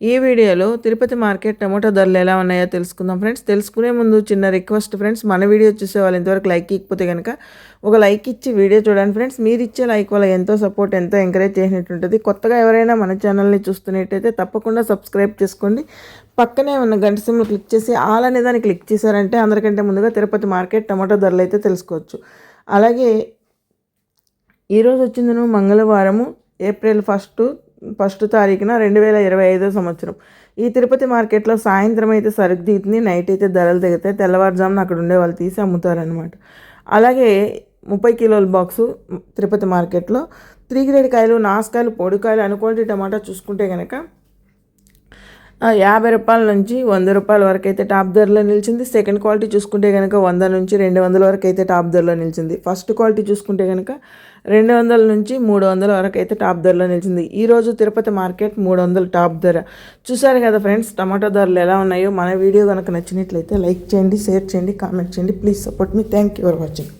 ఈ వీడియోలో Tirupati market tomato ధరలు ఎలా ఉన్నాయో తెలుసుకుందాం. ఫ్రెండ్స్ తెలుసుకునే ముందు చిన్న రిక్వెస్ట్ ఫ్రెండ్స్ మన వీడియో చూసే వాళ్ళు ఇంతవరకు లైక్ ఇకపోతే కనుక ఒక లైక్ ఇచ్చి వీడియో చూడండి. ఫ్రెండ్స్ మీరు ఇచ్చే లైక్ వల్ల ఎంతో సపోర్ట్ ఎంతో ఎంకరేజ్ చేసినట్టు ఉంటుంది. కొత్తగా ఎవరైనా మన ఛానల్ని చూస్తున్నట్టయితే తప్పకుండా సబ్స్క్రైబ్ చేసుకోండి. పక్కనే ఉన్న గంట సిమ్లు క్లిక్ చేసి ఆల్ అనే దాన్ని క్లిక్ చేశారంటే అందరికంటే ముందుగా తిరుపతి మార్కెట్ టమాటో ధరలు అయితే తెలుసుకోవచ్చు. అలాగే ఈరోజు వచ్చిందను మంగళవారము ఏప్రిల్ ఫస్ట్ ఫస్ట్ తారీఖున రెండు వేల ఇరవై ఐదో సంవత్సరం. ఈ తిరుపతి మార్కెట్లో సాయంత్రం అయితే సరుకు దిగుతుంది నైట్ అయితే ధరలు దిగితే తెల్లవారుజామున అక్కడ ఉండే వాళ్ళు తీసి అమ్ముతారనమాట అలాగే ముప్పై కిలోల బాక్సు తిరుపతి మార్కెట్లో. త్రీ గ్రేడ్ కాయలు నాసుకాయలు పొడికాయలు అనుకోండి టమాటా చూసుకుంటే కనుక యాభై రూపాయల నుంచి వంద రూపాయల వరకు అయితే టాప్ ధరలో నిలిచింది. సెకండ్ క్వాలిటీ చూసుకుంటే కనుక వంద నుంచి రెండు వందల వరకు అయితే టాప్ ధరలో నిలిచింది. ఫస్ట్ క్వాలిటీ చూసుకుంటే కనుక రెండు వందల నుంచి మూడు వందల వరకు అయితే టాప్ ధరలో నిలిచింది. ఈరోజు తిరుపతి మార్కెట్ మూడు వందల టాప్ ధర. చూసారు కదా ఫ్రెండ్స్ టమాటో ధరలు ఎలా ఉన్నాయో? మన వీడియో కనుక నచ్చినట్లయితే లైక్ చేయండి షేర్ చేయండి కామెంట్ చేయండి. Please support me thank you for watching